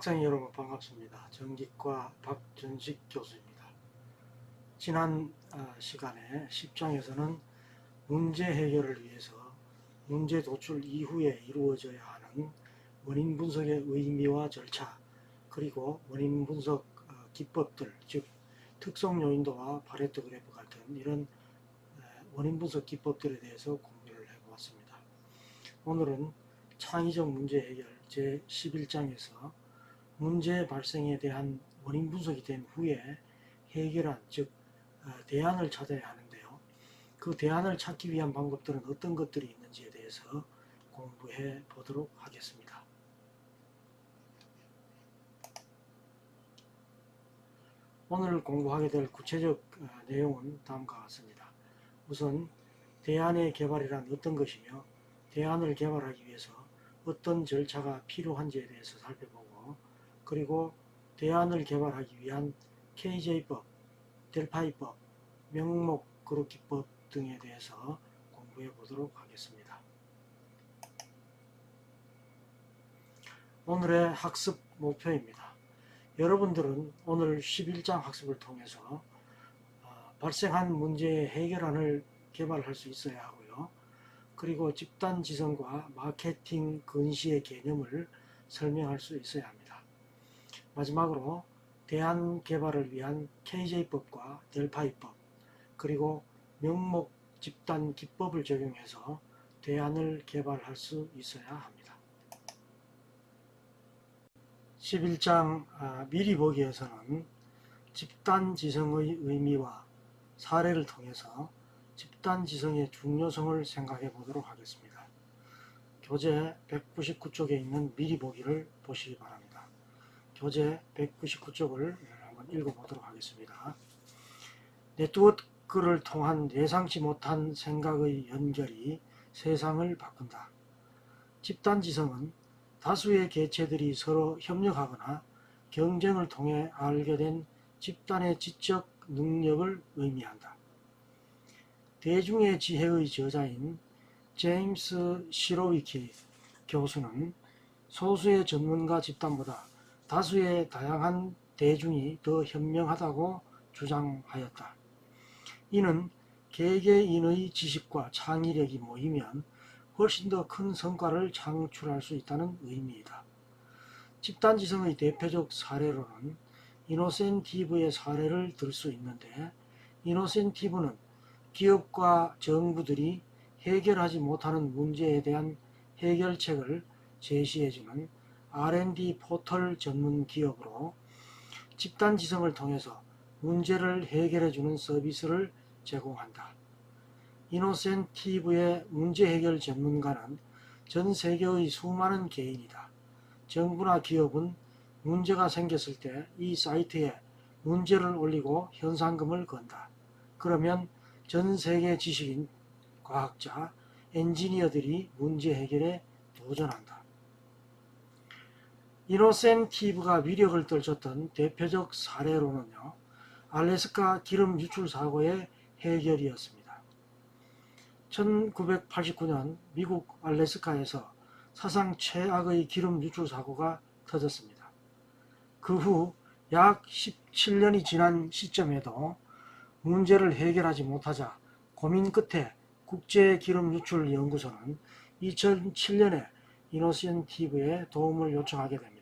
학생 여러분 반갑습니다. 전기과 박전식 교수입니다. 지난 아, 시간에 10장에서는 문제 해결을 위해서 문제 도출 이후에 이루어져야 하는 원인 분석의 의미와 절차 그리고 원인 분석 어, 기법들 즉 특성 요인도와 파레토 그래프 같은 이런 에, 원인 분석 기법들에 대해서 공부를 해보았습니다. 오늘은 창의적 문제 해결 제 11장에서 문제 발생에 대한 원인 분석이 된 후에 해결안 즉 어, 대안을 찾아야 하는데요. 그 대안을 찾기 위한 방법들은 어떤 것들이 있는지에 대해서 공부해 보도록 하겠습니다. 오늘 공부하게 될 구체적 어, 내용은 다음과 같습니다. 우선 대안의 개발이란 어떤 것이며 대안을 개발하기 위해서 어떤 절차가 필요한지에 대해서 살펴보고 그리고 대안을 개발하기 위한 KJ법, 델파이법, 명목 그룹기법 등에 대해서 공부해 보도록 하겠습니다. 오늘의 학습 목표입니다. 여러분들은 오늘 11장 학습을 통해서 어, 발생한 문제의 해결안을 개발할 수 있어야 하고요. 그리고 집단 지성과 마케팅 근시의 개념을 설명할 수 있어야 합니다. 마지막으로 대안 개발을 위한 KJ법과 델파이법 그리고 명목 집단 기법을 적용해서 대안을 개발할 수 있어야 합니다. 11장 아, 미리 보기에서는 집단 지성의 의미와 사례를 통해서 집단 지성의 중요성을 생각해 보도록 하겠습니다. 교재 199쪽에 있는 미리 보기를 보시기 바랍니다. 교재 199쪽을 한번 읽어보도록 하겠습니다. 네트워크를 통한 예상치 못한 생각의 연결이 세상을 바꾼다. 집단 지성은 다수의 개체들이 서로 협력하거나 경쟁을 통해 알게 된 집단의 지적 능력을 의미한다. 대중의 지혜의 저자인 제임스 시로위키 교수는 소수의 전문가 집단보다 다수의 다양한 대중이 더 현명하다고 주장하였다. 이는 개개인의 지식과 창의력이 모이면 훨씬 더 큰 성과를 창출할 수 있다는 의미이다. 집단지성의 대표적 사례로는 이노센티브의 사례를 들 수 있는데 이노센티브는 기업과 정부들이 해결하지 못하는 문제에 대한 해결책을 제시해주는 R&D 포털 전문 기업으로 집단 지성을 통해서 문제를 해결해 주는 서비스를 제공한다. 이노센티브의 문제 해결 전문가는 전 세계의 수많은 개인이다. 정부나 기업은 문제가 생겼을 때 이 사이트에 문제를 올리고 현상금을 건다. 그러면 전 세계 지식인, 과학자, 엔지니어들이 문제 해결에 도전한다. 이노센티브가 위력을 떨쳤던 대표적 사례로는요, 알래스카 기름 유출 사고의 해결이었습니다. 1989년 미국 알래스카에서 사상 최악의 기름 유출 사고가 터졌습니다. 그 후 약 17년이 지난 시점에도 문제를 해결하지 못하자 고민 끝에 국제기름유출연구소는 2007년에 이노센티브의 도움을 요청하게 됩니다.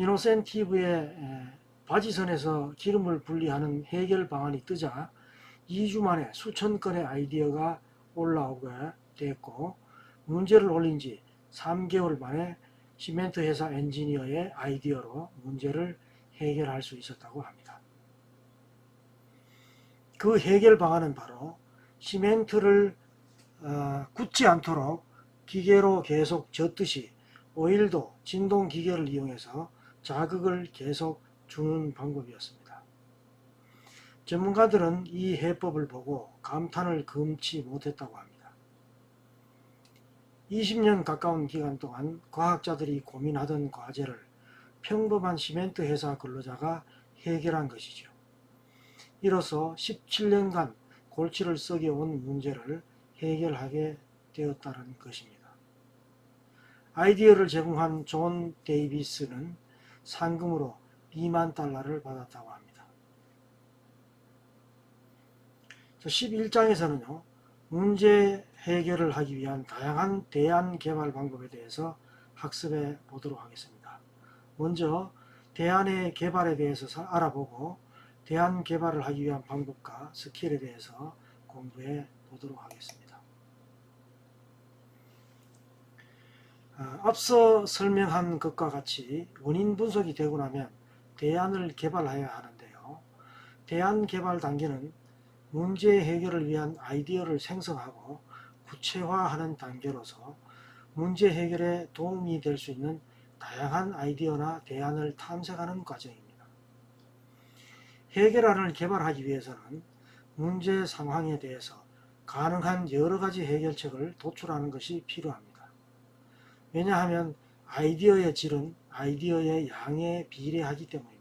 이노센티브의 바지선에서 기름을 분리하는 해결 방안이 뜨자 2주 만에 수천 건의 아이디어가 올라오게 됐고 문제를 올린 지 3개월 만에 시멘트 회사 엔지니어의 아이디어로 문제를 해결할 수 있었다고 합니다. 그 해결 방안은 바로 시멘트를 어, 굳지 않도록 기계로 계속 젓듯이 오일도 진동 기계를 이용해서 자극을 계속 주는 방법이었습니다. 전문가들은 이 해법을 보고 감탄을 금치 못했다고 합니다. 20년 가까운 기간 동안 과학자들이 고민하던 과제를 평범한 시멘트 회사 근로자가 해결한 것이죠. 이로써 17년간 골치를 썩여온 문제를 해결하게 되었다는 것입니다. 아이디어를 제공한 존 데이비스는 상금으로 2만 달러를 받았다고 합니다. 11장에서는요. 문제 해결을 하기 위한 다양한 대안 개발 방법에 대해서 학습해 보도록 하겠습니다. 먼저 대안의 개발에 대해서 사- 알아보고 대안 개발을 하기 위한 방법과 스킬에 대해서 공부해 보도록 하겠습니다. 아, 앞서 설명한 것과 같이 원인 분석이 되고 나면 대안을 개발해야 하는데요. 대안 개발 단계는 문제 해결을 위한 아이디어를 생성하고 구체화하는 단계로서 문제 해결에 도움이 될 수 있는 다양한 아이디어나 대안을 탐색하는 과정입니다. 해결안을 개발하기 위해서는 문제 상황에 대해서 가능한 여러 가지 해결책을 도출하는 것이 필요합니다. 왜냐하면 아이디어의 질은 아이디어의 양에 비례하기 때문입니다.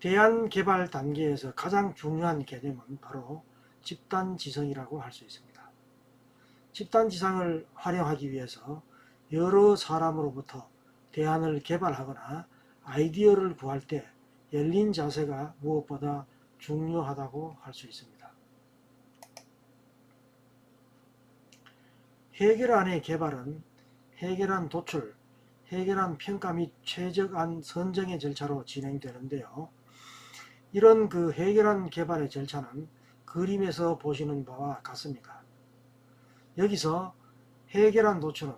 대안 개발 단계에서 가장 중요한 개념은 바로 집단 지성이라고 할 수 있습니다. 집단 지성을 활용하기 위해서 여러 사람으로부터 대안을 개발하거나 아이디어를 구할 때 열린 자세가 무엇보다 중요하다고 할 수 있습니다. 해결안의 개발은 해결안 도출, 해결안 평가 및 최적안 선정의 절차로 진행되는데요. 이런 그 해결안 개발의 절차는 그림에서 보시는 바와 같습니다. 여기서 해결안 도출은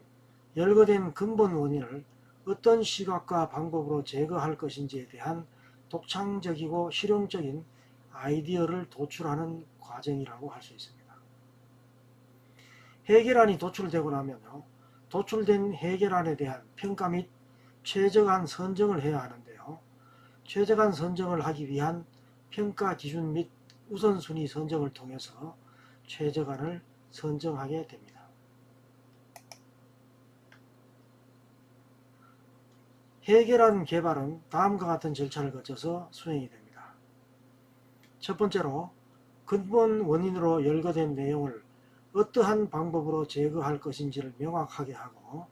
열거된 근본 원인을 어떤 시각과 방법으로 제거할 것인지에 대한 독창적이고 실용적인 아이디어를 도출하는 과정이라고 할 수 있습니다. 해결안이 도출되고 나면요. 도출된 해결안에 대한 평가 및 최적안 선정을 해야 하는데요. 최적안 선정을 하기 위한 평가 기준 및 우선순위 선정을 통해서 최적안을 선정하게 됩니다. 해결안 개발은 다음과 같은 절차를 거쳐서 수행이 됩니다. 첫 번째로 근본 원인으로 열거된 내용을 어떠한 방법으로 제거할 것인지를 명확하게 하고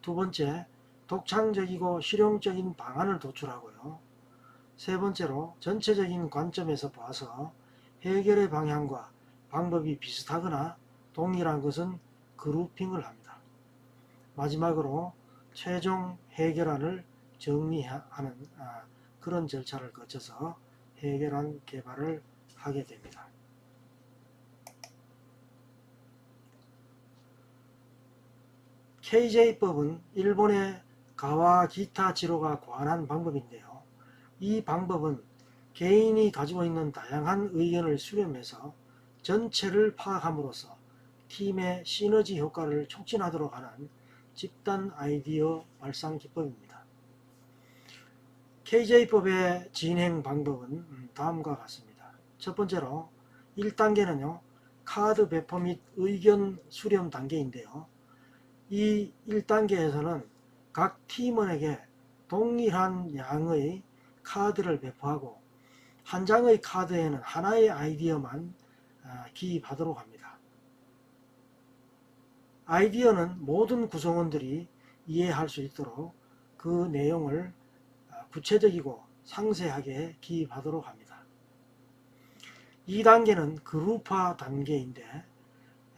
두 번째, 독창적이고 실용적인 방안을 도출하고요. 세 번째로 전체적인 관점에서 봐서 해결의 방향과 방법이 비슷하거나 동일한 것은 그룹핑을 합니다. 마지막으로 최종 해결안을 정리하는 아, 그런 절차를 거쳐서 해결안 개발을 하게 됩니다. KJ법은 일본의 가와 기타 지로가 관한 방법인데요. 이 방법은 개인이 가지고 있는 다양한 의견을 수렴해서 전체를 파악함으로써 팀의 시너지 효과를 촉진하도록 하는 집단 아이디어 발상 기법입니다. KJ법의 진행 방법은 다음과 같습니다. 첫 번째로 1단계는요. 카드 배포 및 의견 수렴 단계인데요. 이 1단계에서는 각 팀원에게 동일한 양의 카드를 배포하고 한 장의 카드에는 하나의 아이디어만 아, 기입하도록 합니다. 아이디어는 모든 구성원들이 이해할 수 있도록 그 내용을 아, 구체적이고 상세하게 기입하도록 합니다. 2단계는 그룹화 단계인데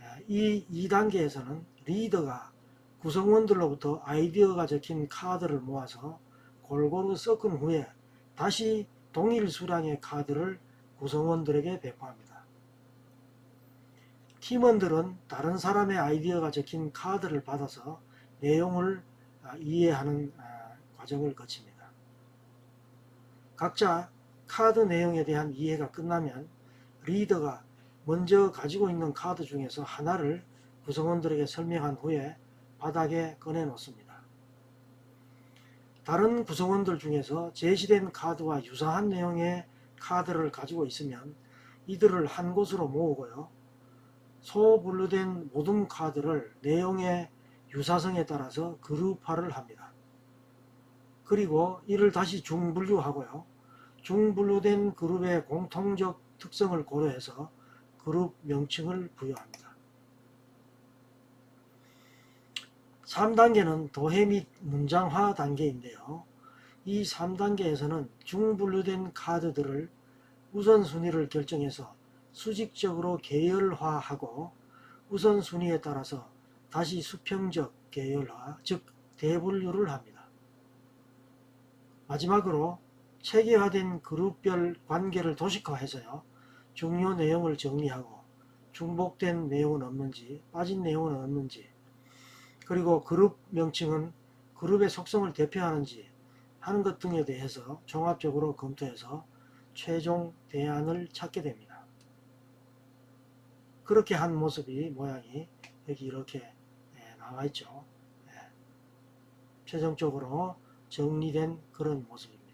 아, 이 2단계에서는 리더가 구성원들로부터 아이디어가 적힌 카드를 모아서 골고루 섞은 후에 다시 동일 수량의 카드를 구성원들에게 배포합니다. 팀원들은 다른 사람의 아이디어가 적힌 카드를 받아서 내용을 아, 이해하는 아, 과정을 거칩니다. 각자 카드 내용에 대한 이해가 끝나면 리더가 먼저 가지고 있는 카드 중에서 하나를 구성원들에게 설명한 후에 바닥에 꺼내 놓습니다. 다른 구성원들 중에서 제시된 카드와 유사한 내용의 카드를 가지고 있으면 이들을 한 곳으로 모으고요. 소분류된 모든 카드를 내용의 유사성에 따라서 그룹화를 합니다. 그리고 이를 다시 중분류하고요. 중분류된 그룹의 공통적 특성을 고려해서 그룹 명칭을 부여합니다. 3단계는 도해 및 문장화 단계인데요. 이 3단계에서는 중분류된 카드들을 우선순위를 결정해서 수직적으로 계열화하고 우선순위에 따라서 다시 수평적 계열화, 즉 대분류를 합니다. 마지막으로 체계화된 그룹별 관계를 도식화해서요. 중요 내용을 정리하고 중복된 내용은 없는지 빠진 내용은 없는지 그리고 그룹 명칭은 그룹의 속성을 대표하는지 하는 것 등에 대해서 종합적으로 검토해서 최종 대안을 찾게 됩니다. 그렇게 한 모습이 모양이 여기 이렇게 예, 나와 있죠. 예. 최종적으로 정리된 그런 모습입니다.